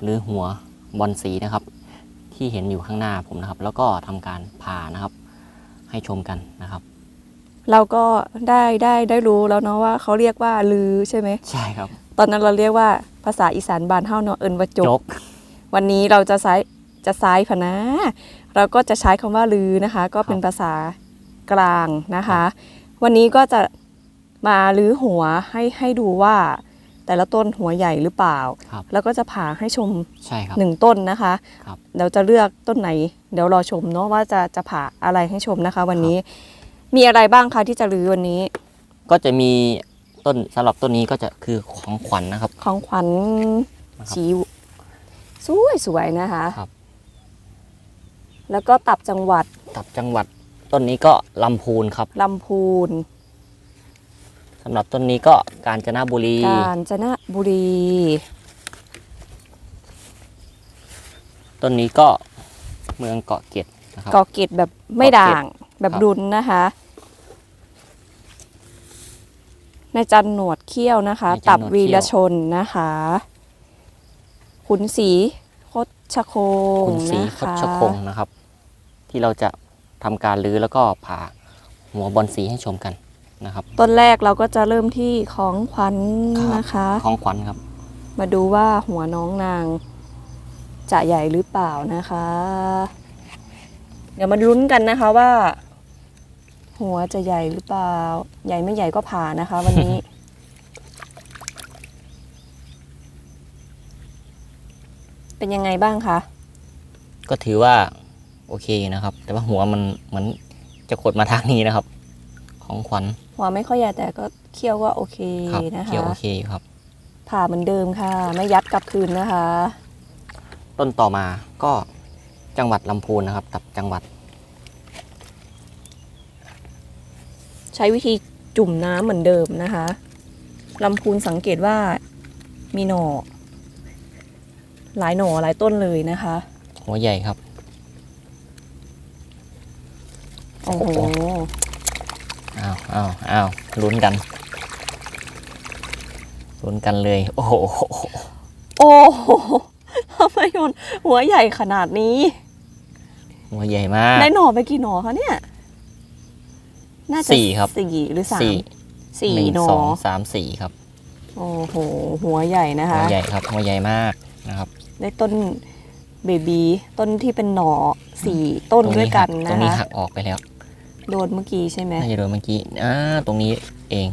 ำการรื้อหัวบอนสีนะครับ ที่เห็นอยู่ข้างหน้าผมนะครับ แล้วก็ทำการผ่านะครับ ให้ชมกันนะครับ เราก็ได้ได้ได้รู้แล้วเนาะว่าเขาเรียกว่าลือใช่ไหมใช่ครับ ตอนนั้นเราเรียกว่าภาษาอีสานบานเฮาเนาะเอินว่าจจกกวันนี้เราจะใช้จะซ้ายพะนะ เราก็จะใช้คำว่าลือนะคะ ก็เป็นภาษากลางนะคะ วันนี้ก็จะมาลื้อหัวให้ให้ดูว่า แต่ละต้นหัวใหญ่หรือเปล่า ครับแล้วก็จะผ่าให้ชมใช่ครับ หนึ่งต้นนะคะครับเดี๋ยวจะเลือกต้นไหน เดี๋ยวรอชมเนาะว่าจะจะผ่าอะไรให้ชมนะคะ วันนี้ มีอะไรบ้างคะที่จะรื้อวันนี้ก็จะมีต้นสำหรับต้นนี้ก็จะคือของขวัญนะครับ ของขวัญนะครับสีสวยสวยๆนะคะครับ แล้วก็ตับจังหวัดตับจังหวัดต้นนี้ก็ลำพูนครับลำพูน สำหรับต้นนี้ก็กาญจนบุรี กาญจนบุรี ต้นนี้ก็เมืองเกาะเกร็ดนะครับ เกาะเกร็ดแบบไม่เกาะเกร็ดด่างแบบครับรุนนะคะ ในายจันหนวดเขี้ยวนะคะนายจัตันบหนวดวีเขี้รยวชนนะคะ ขุนศรีคดชโคงคุณศรีนะคดคะชคงนะครับ ที่เราจะทำการรื้อแล้วก็ผ่าหัวบอลสีให้ชมกัน นะครับ ต้นแรกเราก็จะเริ่มที่ของขวัญครับ นะคะ ของขวัญครับ มาดูว่าหัวน้องนาง จะใหญ่หรือเปล่านะคะ เดี๋ยวมาลุ้นกันนะคะว่า หัวจะใหญ่หรือเปล่า ใหญ่ไม่ใหญ่ก็ผ่านะคะ วันนี้ เป็นยังไงบ้างคะก็ถือว่าโอเคนะครับ แต่ว่าหัวมันเหมือนจะกดมาทางนี้นะครับ ของขวัญ หัวไม่ค่อยใหญ่แต่ก็เคี้ยวก็โอเคครับนะคะเขียวโอเคอยู่ครับ ผ่าเหมือนเดิมค่ะ ไม่ยัดกลับคืนนะคะ ต้นต่อมาก็จังหวัดลำพูนนะครับตับจังหวัดใช้วิธีจุ่มน้ำเหมือนเดิมนะคะลำพูนสังเกตว่ามีหน่อ หลายหน่อหลายต้นเลยนะคะ หัวใหญ่ครับ โอ้โห โอ้โห อ้าวอ้าวอ้าว ลุ้นกันลุ้นกันเลย โอ้โหโอ้โหทำไมมันหัวใหญ่ขนาดนี้ หัวใหญ่มากได้หน่อไปกี่หน่อคะเนี่ยน่าจะสี่ครับสี่หรือสามสี่สี่หนึ่งหน่อสองสามสี่ครับ โอ้โห หัวใหญ่นะคะหัวใหญ่ครับหัวใหญ่มากนะครับ ได้ต้นเบบีต้นที่เป็นหน่อสี่ต้นด้วยกันตรนะงนี้คะหักออกไปแล้ว โดนเมื่อกี้ใช่ไหมน่าจะโดนเมื่อกี้อ่าตรงนี้เอง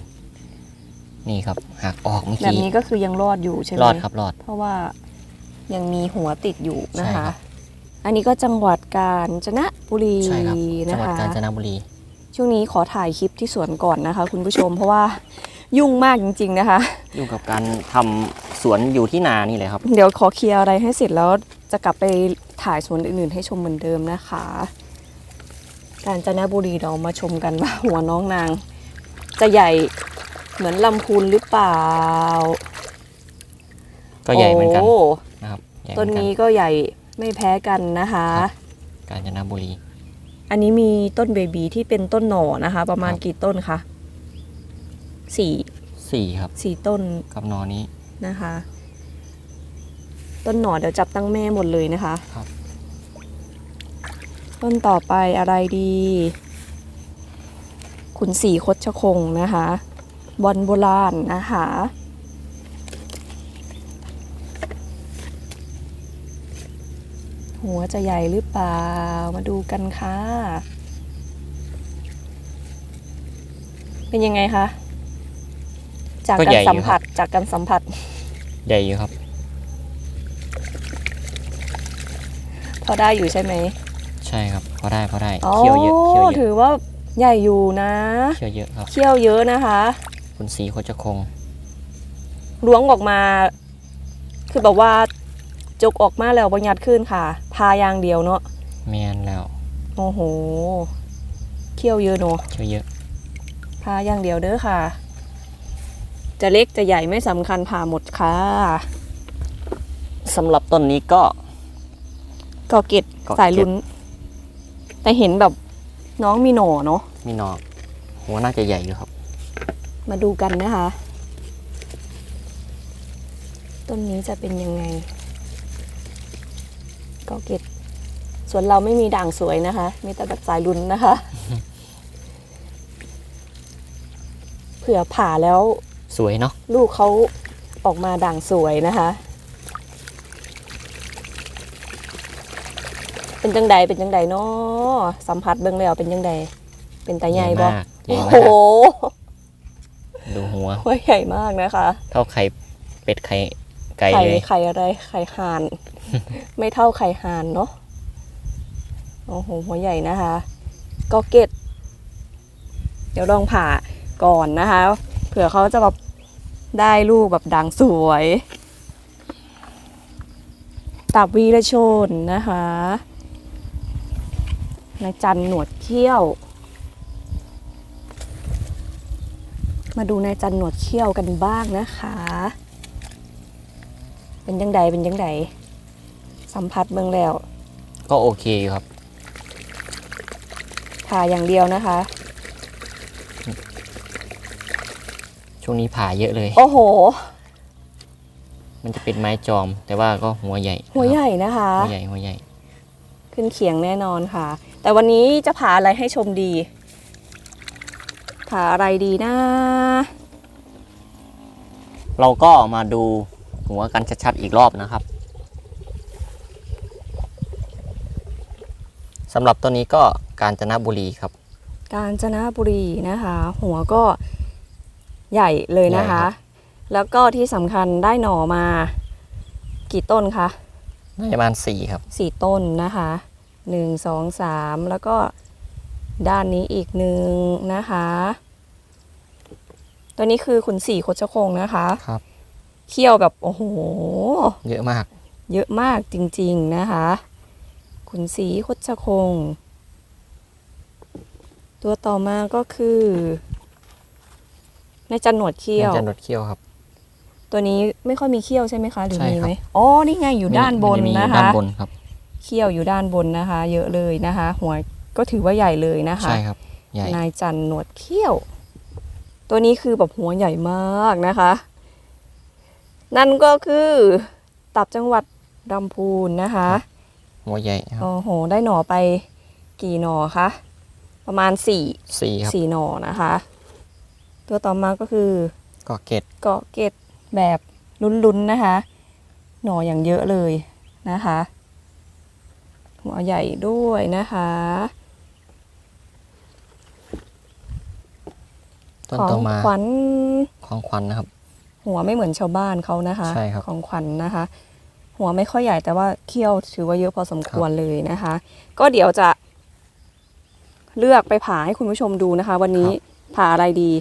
นี่ครับหักออกเมื่อแบบกี้นี้ก็คือยังรอดอยู่ใช่ไหมรอดครับรอด เพราะว่ายังมีหัวติดอยู่นะใช่ครัคะบอันนี้ก็จังหวัดกาญจนบุรีใช่ครับจันะงหวัดคะกาญจนบุรี ช่วงนี้ขอถ่ายคลิปที่สวนก่อนนะคะ คุณผู้ชมเพราะว่ายุ่งมากจริง ๆ นะคะอยู่กับการทำสวนอยู่ที่นานี่เลยครับ เดี๋ยวขอเคลียร์อะไรให้เสร็จแล้วจะกลับไปถ่ายสวนอื่นๆ ให้ชมเหมือนเดิมนะคะ กาญจนบุรีเรามาชมกันว่าหัวน้องนาง จะใหญ่เหมือนลำพูนหรือเปล่า ก็ใหญ่เหมือนกันโนะครับใหญ่เหต้มืนอนกันนี้ก็ใหญ่ไม่แพ้กันนะคะครับกาญจนบุรี อันนี้มีต้นเบบีที่เป็นต้นหน่อนะคะ ประมาณครับ กี่ต้นคะสี่สี่ครับสี่ต้นกับนอนี้นะคะ ต้นหน่อเดี๋ยวจับตั้งแม่หมดเลยนะคะ ครับ ต้นต่อไปอะไรดี ขุนสีคดชะคงนะคะ บอลโบราณนะคะหัวจะใหญ่หรือเปล่า มาดูกันค่ะ เป็นยังไงคะ จากก็กาใหญ่รอยู่สัมผัส จากการสัมผัส ใหญ่อยู่ครับ พอได้อยู่ใช่ไหมใช่ครับพอได้พอได้อ๋อเคี่ยวเยอะเคี่ยวเยถือะอว่าใหญ่อยู่นะเคี่ยวเยอะครับเคี่ยวเยอะนะคะ คุณสีโคจคงล้วงออกมา คือแบบว่าจกออกมาแล้วบยัดขึ้นค่ะ พาอย่างเดียวเนาะแมนแล้วโอ้โหเขี้ยวเยอะเนาะเชื่อเยอะพาอย่างเดียวเด้อค่ะ จะเล็กจะใหญ่ไม่สำคัญผ่าหมดค่ะสำหรับต้นนี้ก็กอเกตเกาะเกร็ดสายลุ้น แต่เห็นแบบน้องมีหน่อเนาะมีหนอกหัวน่าจะใหญ่อยู่ครับ มาดูกันนะคะ ต้นนี้จะเป็นยังไงกอเกตส่วนเราไม่มีด่างสวยนะคะ มีแต่แบบสายลุ้นนะคะ เผื่อผ่าแล้วสวยเนาะ ลูกเขาออกมาด่างสวยนะคะ เป็นจังใดเป็นจังใดเนาะสัมผัสเบิ่งแล้วเป็นจังใดเป็นตาใหญ่บ่มากใหญ่โอ้มาโหกดูหัวหัวใหญ่มากนะคะ เท่าไข่เป็ดไข่ไก่ไข่เลยไข่อะไรไข่ห่าน ไม่เท่าไข่ห่านเนาะโอ้โหหัวใหญ่นะคะก็เก็ตเดี๋ยวลองผ่าก่อนนะคะ เผื่อเขาจะแบบได้ลูกแบบด่างสวยตับวีรชนนะคะ นายจันหนวดเขี้ยว มาดูนายจันหนวดเขี้ยวกันบ้างนะคะ เป็นยังไงเป็นยังไงสัมผัสเบิ่งแล้ว ก็โอเคอยู่ครับผ่าอย่างเดียวนะคะ ช่วงนี้ผ่าเยอะเลย โอ้โห มันจะเป็นไม้จอม แต่ว่าก็หัวใหญ่หัวใหญ่นะคะ หัวใหญ่หัวใหญ่ ขึ้นเขียงแน่นอนค่ะ แต่วันนี้จะผ่าอะไรให้ชมดี ผ่าอะไรดีนะ เราก็มาดูหัวกันชัดๆอีกรอบนะครับสำหรับต้นนี้ก็กาญจนบุรีครับ กาญจนบุรีนะคะ หัวก็ใหญ่เลยนะคะใหญ่ครับแล้วก็ที่สำคัญได้หน่อมา กี่ต้นคะน่าจะประมาณสี่ครับสี่ต้นนะคะ หนึ่งสองสามแล้วก็ด้านนี้อีกหนึ่งนะคะ ตัวนี้คือขุนสี่โคชคงนะคะครับเขี้ยวแบบโอ้โห เยอะมาก เยอะมากจริงๆนะคะ ขุนสีโคชคง ตัวต่อมาก็คือ ในจันหนวดเขี้ยวน่าจะหนวดเขี้ยวครับ ตัวนี้ไม่ค่อยมีเขี้ยวใช่ไหมคะหรือใช่มีครับไหมอ๋อนี่ไงอยู่ด้านบนมัจมีนะด้าคะนบนครับ เขี้ยวอยู่ด้านบนนะคะ เยอะเลยนะคะ หัวก็ถือว่าใหญ่เลยนะคะใช่ครับใหญ่นายจันหนวดเขี้ยว ตัวนี้คือแบบหัวใหญ่มากนะคะ นั่นก็คือตับจังหวัดลำพูนนะคะ หัวใหญ่ครับโอ้โหได้หน่อไปกี่หน่อคะประมาณสี่สี่ครับสี่หน่อนะคะ ตัวต่อมาก็คือเกาะเกตเกาะเกตแบบลุ้นๆนะคะ หน่ออย่างเยอะเลยนะคะ หัวใหญ่ด้วยนะคะ ต้นของต่อมาขวัญของควันนะครับ หัวไม่เหมือนชาวบ้านเขานะคะ ใช่ครับ ของขวัญนะคะ หัวไม่ค่อยใหญ่แต่ว่าเขี้ยวถือว่าเยอะพอสมควรเลยนะคะ ก็เดี๋ยวจะเลือกไปผ่าให้คุณผู้ชมดูนะคะ วันนี้ผ่าอะไรดี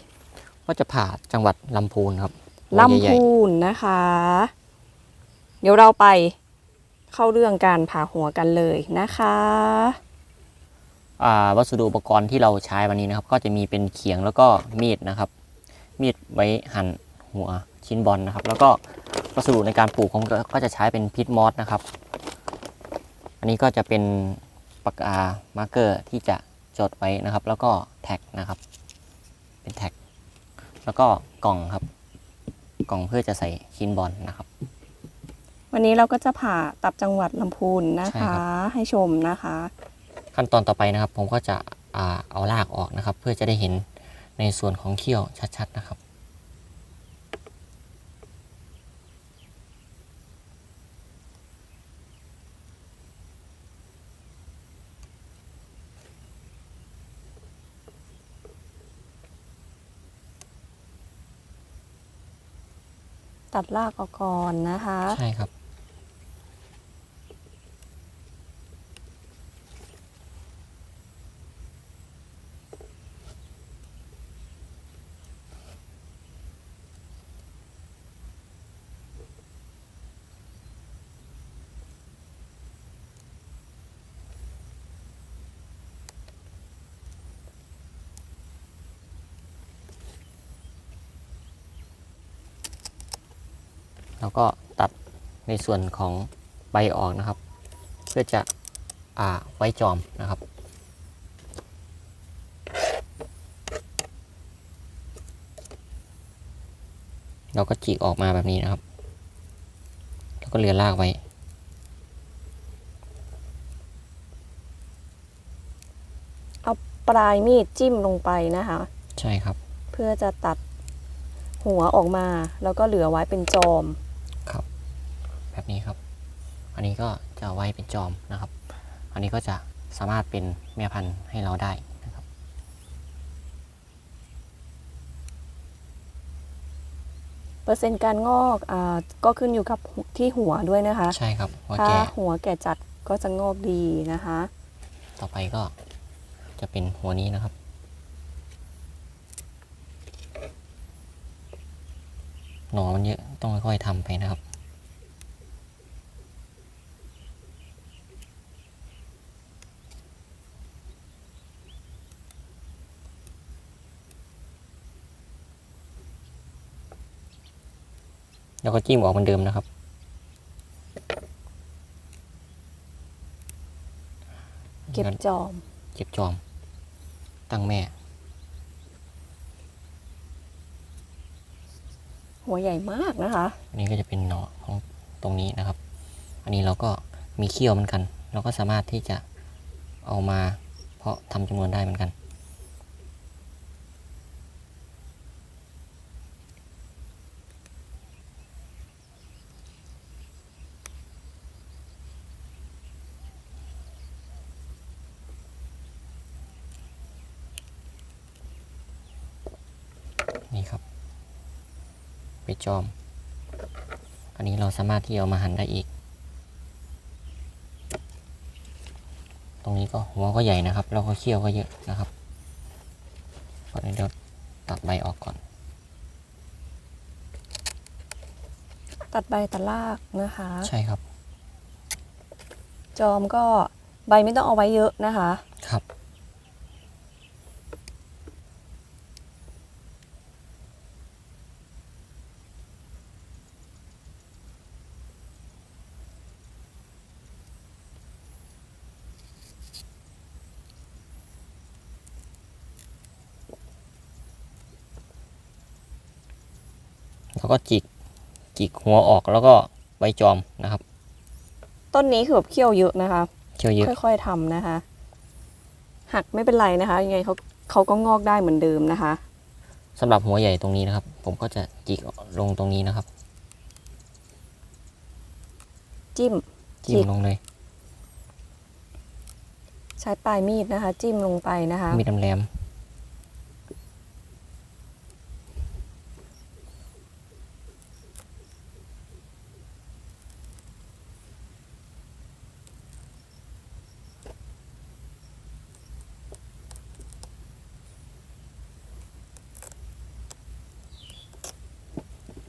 ก็จะผ่าจังหวัดลำพูนครับหัวลำใหญ่พูนนะคะ เดี๋ยวเราไป เข้าเรื่องการผ่าหัวกันเลยนะคะอ่าวัสดุอุปกรณ์ที่เราใช้วันนี้นะครับ ก็จะมีเป็นเขียงแล้วก็มีดนะครับ มีดไว้หั่นหัวชิ้นบอลนะครับ แล้วก็วัสดุในการปลูกผมก็ก็จะใช้เป็นพิทมอสนะครับ อันนี้ก็จะเป็นปากกามาร์กเกอร์ที่จะจดไว้นะครับ แล้วก็แท็กนะครับ เป็นแท็ก แล้วก็กล่องครับ กล่องเพื่อจะใส่ชิ้นบอลนะครับ วันนี้เราก็จะผ่าตับจังหวัดลำพูนนะใช่ครัคะบให้ชมนะคะ ขั้นตอนต่อไปนะครับ ผมก็จะอ่าเอารากออกนะครับ เพื่อจะได้เห็นในส่วนของเขี้ยวชัดๆนะครับ ตัดรากออกก่อนนะคะ ใช่ครับ แล้วก็ตัด ในส่วนของใบออกนะครับ เพื่อจะอ่าไว้จอมนะครับ เราก็จีกออกมาแบบนี้นะครับ แล้วก็เหลือรากไว้ปลายมีดจิ้มลงไปนะคะ ใช่ครับ เพื่อจะตัดหัวออกมาแล้วก็เหลือไว้เป็นจอมครับ แบบนี้ครับ อันนี้ก็จะเอาไว้เป็นจอมนะครับ อันนี้ก็จะสามารถเป็นแม่พันธุ์ให้เราได้นะครับ เปอร์เซ็นต์การงอกอ่าก็ขึ้นอยู่กับที่หัวด้วยนะคะ ใช่ครับหัวถ้าแก่หัวแก่จัดก็จะงอกดีนะคะ ต่อไปก็จะเป็นหัวนี้นะครับหนอมันเยอะต้องค่อยๆทำไปนะครับ ก็จิ้มออกเหมือนเดิมนะครับ เก็บจอม เก็บจอม ตั้งแม่ หัวใหญ่มากนะคะอันนี้ก็จะเป็นหนอของตรงนี้นะครับ อันนี้เราก็มีเขี้ยวเหมือนกัน เราก็สามารถที่จะเอามาเพาะทำจำนวนได้เหมือนกันนี่ครับ ไปจอม อันนี้เราสามารถที่เอามาหั่นได้อีก ตรงนี้ก็หัวก็ใหญ่นะครับแล้วก็เขี้ยวก็เยอะนะครับก่อนอื่นเดี๋ยวตัดใบออกก่อน ตัดใบตัดรากนะคะ ใช่ครับ จอมก็ใบไม่ต้องเอาไว้เยอะนะคะ แล้วก็จิกจิกหัวออกแล้วก็ใบจอมนะครับ ต้นนี้คือแบบเขี้ยวเยอะนะคะเขี้ยวเยอะค่อย ๆทำนะคะ หักไม่เป็นไรนะคะ ยังไงเขาเขาก็งอกได้เหมือนเดิมนะคะสำหรับหัวใหญ่ตรงนี้นะครับ ผมก็จะจิกลงตรงนี้นะครับ จิ้มจิ้มจิกลงเลย ใช้ปลายมีดนะคะ จิ้มลงไปนะคะมีดแหลม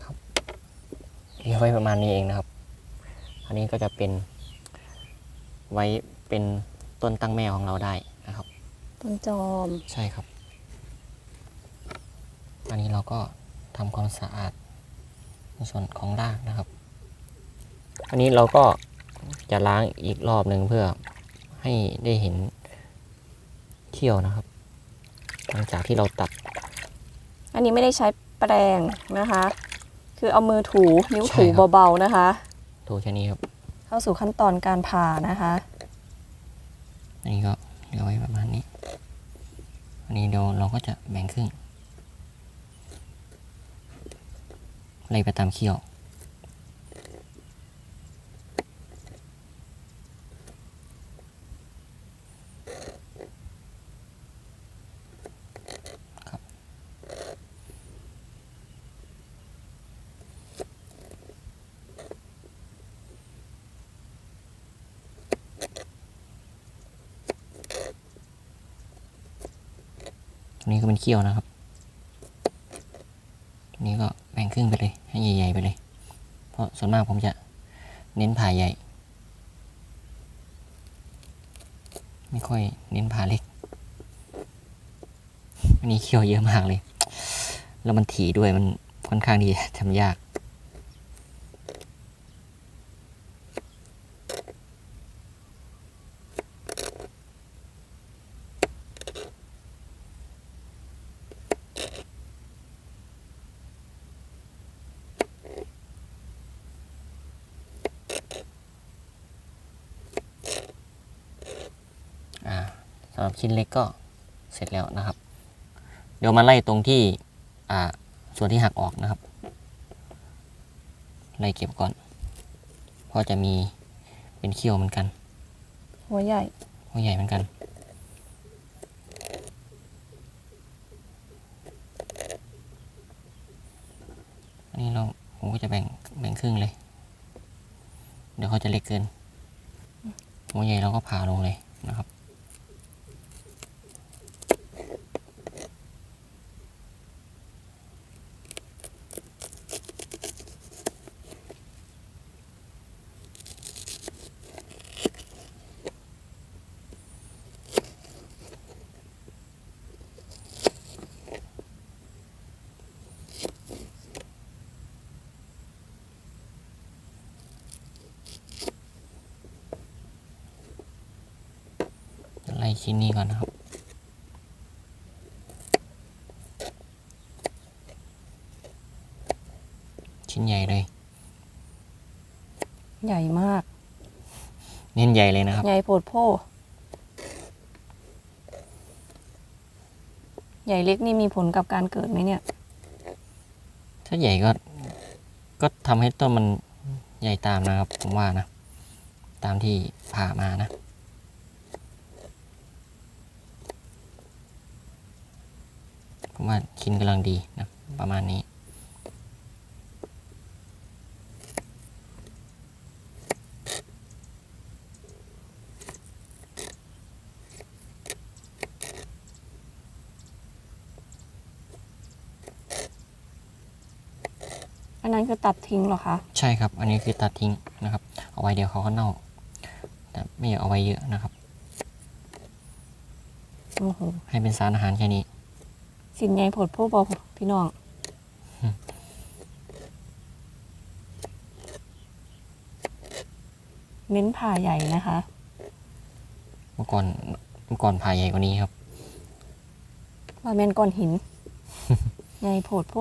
ครับเรียกไว้ประมาณนี้เองนะครับ อันนี้ ก็จะเป็นไว้เป็นต้นตั้งแม่ของเราได้นะครับ ต้นจอม ใช่ครับ อันนี้เราก็ทำความสะอาดในส่วนของรากนะครับ อันนี้เราก็จะล้างอีกรอบหนึ่งเพื่อให้ได้เห็นเขี้ยวนะครับ หลังจากที่เราตัด อันนี้ไม่ได้ใช้แปรงนะคะ คือเอามือถูนิ้วใช่ถูครับ เบาๆนะคะโถแค่นี้ครับ เข้าสู่ขั้นตอนการผ่านะคะอันนี้ก็เหลือไว้ประมาณนี้อันนี้เดี๋ยวเราก็จะแบ่งครึ่งไล่ไปตามเขี้ยว นี้ก็เป็นเขี้ยวนะครับ นี้ก็แบ่งครึ่งไปเลย ให้ใหญ่ๆไปเลย เพราะส่วนมากผมจะเน้นผ่าใหญ่ ไม่ค่อยเน้นผ่าเล็ก อันนี้เขี้ยวเยอะมากเลย แล้วมันถี่ด้วยมันค่อนข้างที่ทำยาก สำหรับชิ้นเล็กก็เสร็จแล้วนะครับ เดี๋ยวมาไล่ตรงที่อ่าส่วนที่หักออกนะครับ ไล่เก็บก่อน เพราะจะมีเป็นเขี้ยวเหมือนกัน หัวใหญ่ หัวใหญ่เหมือนกันอันนี้เราผมก็จะแบ่งแบ่งครึ่งเลย เดี๋ยวเขาจะเล็กเกินหัวใหญ่เราก็ผ่าลงเลยนะครับ ไล่ ชิ้นนี้ก่อนนะครับ ชิ้นใหญ่เลย ใหญ่มาก เน้นใหญ่เลยนะครับ ใหญ่โพดโพใหญ่เล็กนี่มีผลกับการเกิดไหมเนี่ย ถ้าใหญ่ก็ ก็ทำให้ต้นมันใหญ่ตามนะครับ ผมว่านะ ตามที่ผ่ามานะ ผม ว่าชิ้นกำลังดีนะประมาณนี้ อันนั้นคือตัดทิ้งเหรอคะ ใช่ครับ อันนี้คือตัดทิ้งนะครับ เอาไว้เดี๋ยวเขาก็เน่า แต่ไม่อยากเอาไว้เยอะนะครับโอ้โหให้เป็นสารอาหารแค่นี้ สินใหญ่โพดโพบอพี่น้องเน้นผ่าใหญ่นะคะ เมื่อก่อนเมื่อก่อนผ่าใหญ่กว่านี้ครับว่าแมนก้อนหิน ใหญ่โพดโพ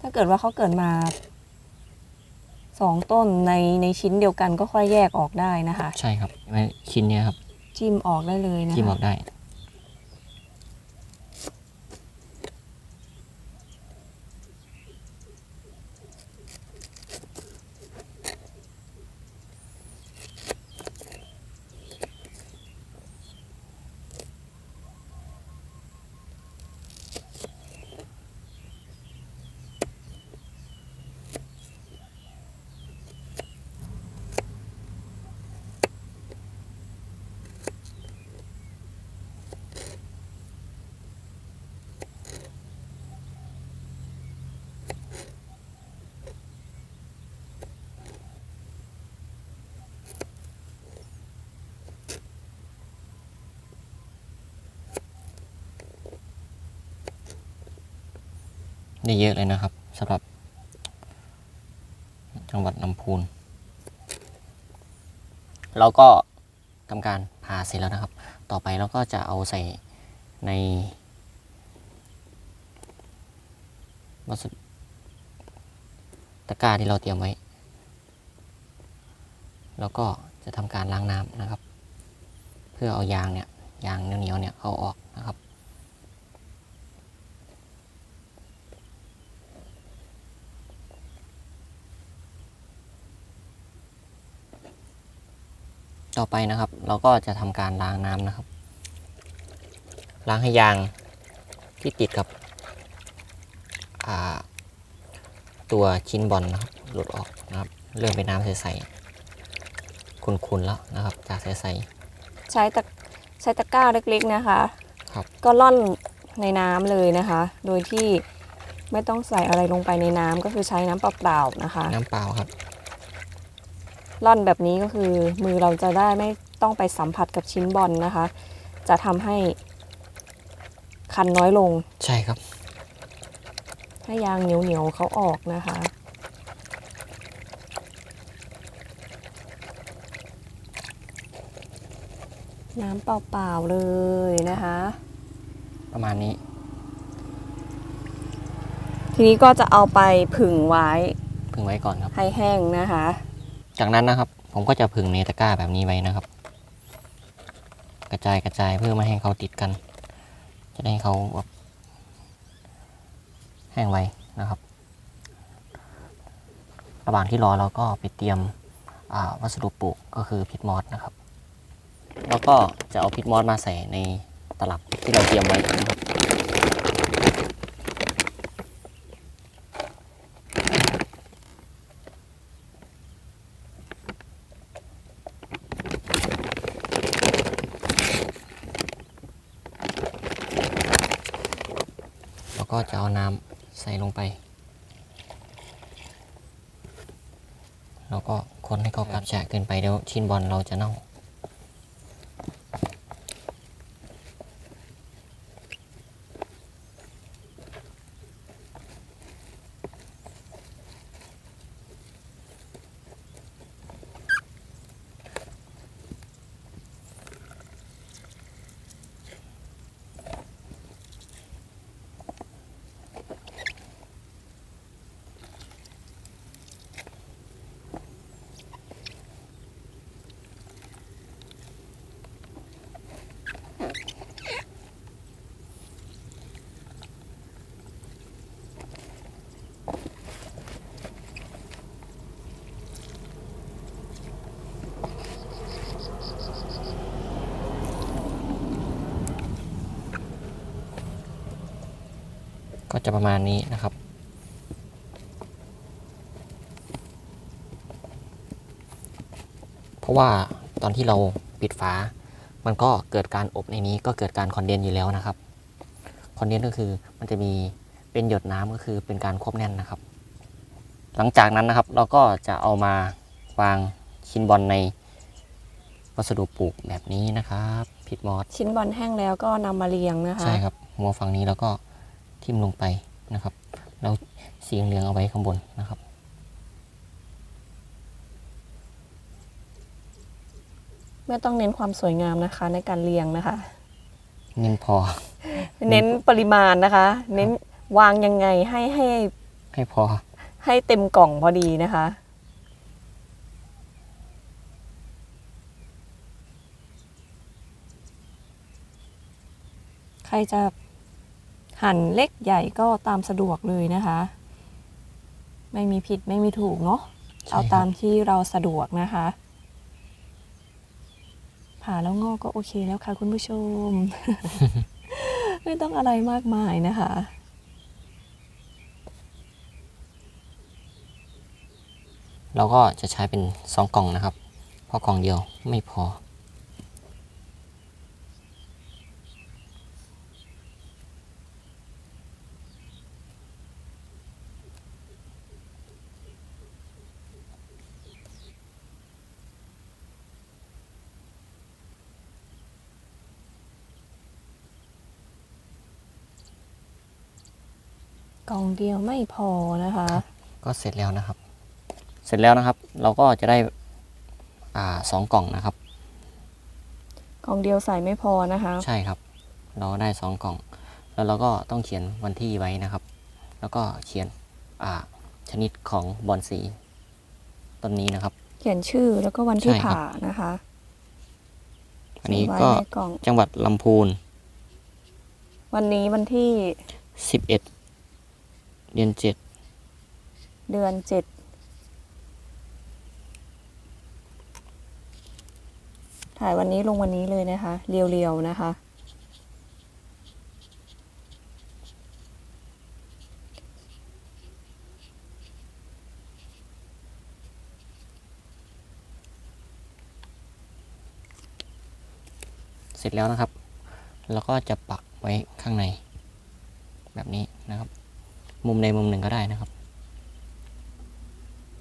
ถ้าเกิดว่าเขาเกิดมา สองต้นในในชิ้นเดียวกันก็ค่อยแยกออกได้นะคะ ใช่ครับไม่ชิ้นเนี้ยครับจิ้มออกได้เลยนะคะที่บอกได้ ได้เยอะเลยนะครับสำหรับ จังหวัดลำพูน เราก็ทำการผ่าเสร็จแล้วนะครับ ต่อไปเราก็จะเอาใส่ในวัสดุตะกร้าที่เราเตรียมไว้ แล้วก็จะทำการล้างน้ำนะครับ เพื่อเอายางเนี่ยยางเหนียวๆเนี่ยเอาออกนะครับ ต่อไปนะครับ เราก็จะทำการล้างน้ำนะครับ ล้างให้ยางที่ติดกับอ่าตัวชิ้นบอลนะครับหลุดออกนะครับ เริ่มเป็นน้ำใสๆขุ่นๆแล้วนะครับ จากใสใช้ตะใช้ตะกร้าเล็กๆนะคะครับก็ล่อนในน้ำเลยนะคะ โดยที่ไม่ต้องใส่อะไรลงไปในน้ำก็คือใช้น้ำเปล่าๆนะคะๆน้ำเปล่าครับ ล่อนแบบนี้ก็คือมือเราจะได้ไม่ต้องไปสัมผัสกับชิ้นบอลนะคะ จะทำให้คันน้อยลง ใช่ครับ ให้ยางเหนียวๆเขาออกนะคะ น้ำเปล่าๆเลยนะคะ ประมาณนี้ ทีนี้ก็จะเอาไปผึ่งไว้ พึงไว้ก่อนครับ ให้แห้งนะคะ จากนั้นนะครับ ผมก็จะผึ่งในตะกร้าแบบนี้ไว้นะครับ กระจายกระจายเพื่อไม่ให้เขาติดกัน จะได้ให้เขาแบบแห้งไวนะครับระหว่างที่รอเราก็ไปเตรียมวัสดุปลูกก็คือพิษมอสนะครับ แล้วก็จะเอาพิษมอสมาใส่ในตลับที่เราเตรียมไว้นะครับ ก็จะเอาน้ำใส่ลงไป แล้วก็คนให้เขากลับแฉะเกินไปเดี๋ยวชิ้นบอลเราจะเน่า ก็จะประมาณนี้นะครับ เพราะว่าตอนที่เราปิดฝา มันก็เกิดการอบในนี้ก็เกิดการคอนเดนซ์อยู่แล้วนะครับ คอนเดนซ์ก็คือมันจะมีเป็นหยดน้ำก็คือเป็นการควบแน่นนะครับ หลังจากนั้นนะครับเราก็จะเอามาวางชิ้นบอลในวัสดุปลูกแบบนี้นะครับพิดมอสชิ้นบอลแห้งแล้วก็นำมาเรียงนะคะ ใช่ครับ หัวฝั่งนี้แล้วก็ ทิ่มลงไปนะครับแล้วสีเหลืองเอาไว้ข้างบนนะครับไม่ต้องเน้นความสวยงามนะคะ ในการเรียงนะคะ เน้นพอ เน้นปริมาณนะคะ เน้นวางยังไงให้ให้ให้พอ ให้เต็มกล่องพอดีนะคะใครจะ หั่นเล็กใหญ่ก็ตามสะดวกเลยนะคะ ไม่มีผิดไม่มีถูกเนาะใช่ครับเอาตามที่เราสะดวกนะคะผ่าแล้วงอกก็โอเคแล้วค่ะคุณผู้ชม ไม่ต้องอะไรมากมายนะคะเราก็จะใช้เป็นสองกล่องนะครับ เพราะกล่องเดียวไม่พอ เดียวไม่พอนะคะ ก็เสร็จแล้วนะครับ เสร็จแล้วนะครับ เราก็จะได้อ่าสองกล่องนะครับ กล่องเดียวใส่ไม่พอนะคะ ใช่ครับ เราได้สองกล่อง แล้วเราก็ต้องเขียนวันที่ไว้นะครับ แล้วก็เขียนอ่าชนิดของบอลสีต้นนี้นะครับ เขียนชื่อแล้วก็วันที่ใช่ครับ ผ่านะคะ อันนี้ใส่ไว้ก็ในกล่อง จังหวัดลำพูน วันนี้วันที่11 เดือน7เดือนเจ็ดถ่ายวันนี้ลงวันนี้เลยนะคะ เรียวๆนะคะ เสร็จแล้วนะครับ แล้วก็จะปักไว้ข้างใน แบบนี้นะครับ มุมใดมุมหนึ่งก็ได้นะครับ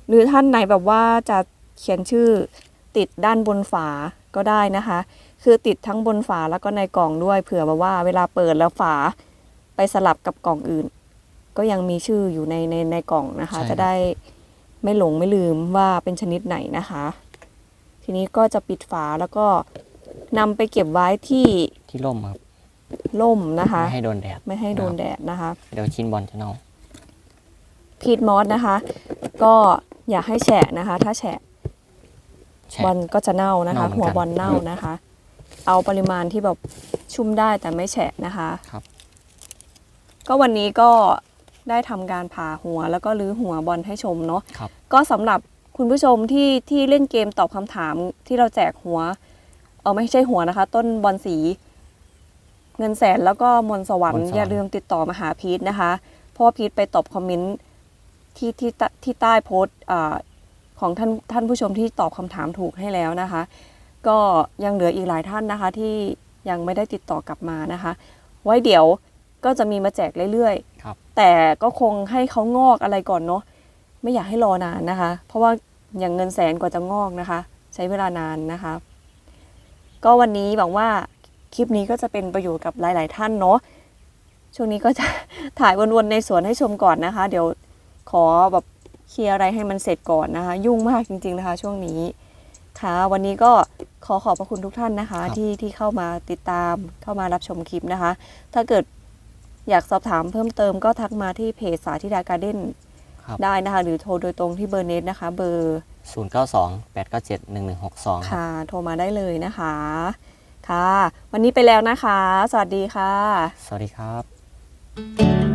หรือท่านไหนแบบว่าจะเขียนชื่อติดด้านบนฝาก็ได้นะคะ คือติดทั้งบนฝาแล้วก็ในกล่องด้วยเผื่อแบบว่าเวลาเปิดแล้วฝาไปสลับกับกล่องอื่น ก็ยังมีชื่ออยู่ในในในกล่องนะคะใช่ครับจะได้ไม่หลงไม่ลืมว่าเป็นชนิดไหนนะคะ ทีนี้ก็จะปิดฝาแล้วก็นำไปเก็บไว้ที่ที่ร่มครับร่มนะคะ ไม่ให้โดนแดดไม่ให้โดนแดดนะคะ เดี๋ยวชิ้นบอลจะเน่า พีทมอสนะคะ ก็อย่าให้แฉะนะคะ ถ้าแฉะแฉะ บอลก็จะเน่านะคะ เน่าเหมือนกันหัวบอลเน่านะคะ เอาปริมาณที่แบบชุ่มได้แต่ไม่แฉะนะคะครับ ก็วันนี้ก็ได้ทำการผ่าหัวแล้วก็รื้อหัวบอลให้ชมเนาะ ครับ ก็สำหรับคุณผู้ชมที่ที่เล่นเกมตอบคำถามที่เราแจกหัว เออไม่ใช่หัวนะคะ ต้นบอลสี เงินแสนแล้วก็มนต์สวรรมนค์ต์สวรรค์อย่าลืมติดต่อมาหาพีทนะคะ เพราะว่าพีทไปตอบคอมเมนต์ ที่ที่ใต้ที่ใต้โพสต์อาของท่านท่านผู้ชมที่ตอบคำถามถูกให้แล้วนะคะ ก็ยังเหลืออีกหลายท่านนะคะ ที่ยังไม่ได้ติดต่อกลับมานะคะ ไว้เดี๋ยวก็จะมีมาแจกเรื่อยๆครับแต่ก็คงให้เขางอกอะไรก่อนเนาะไม่อยากให้รอนานนะคะ เพราะว่าอย่างเงินแสนกว่าจะงอกนะคะ ใช้เวลานานนะคะ ก็วันนี้หวังว่าคลิปนี้ก็จะเป็นประโยชน์กับหลาย ๆ ท่านเนาะช่วงนี้ก็จะถ่ายวน ๆ ในสวนให้ชมก่อนนะคะ เดี๋ยว ขอแบบเคลียร์อะไรให้มันเสร็จก่อนนะคะ ยุ่งมากจริง ๆนะคะ ช่วงนี้ค่ะ วันนี้ก็ขอขอบพระคุณทุกท่านนะคะครับที่ที่เข้ามาติดตามเข้ามารับชมคลิปนะคะ ถ้าเกิดอยากสอบถามเพิ่มเติมก็ทักมาที่เพจสาธิดาการ์เด้นครับได้นะคะ หรือโทรโดยตรงที่เบอร์เน็ตนะคะ เบอร์ 092 897 1162ครับค่ะ โทรมาได้เลยนะคะ ค่ะ วันนี้ไปแล้วนะคะ สวัสดีค่ะ สวัสดีครับ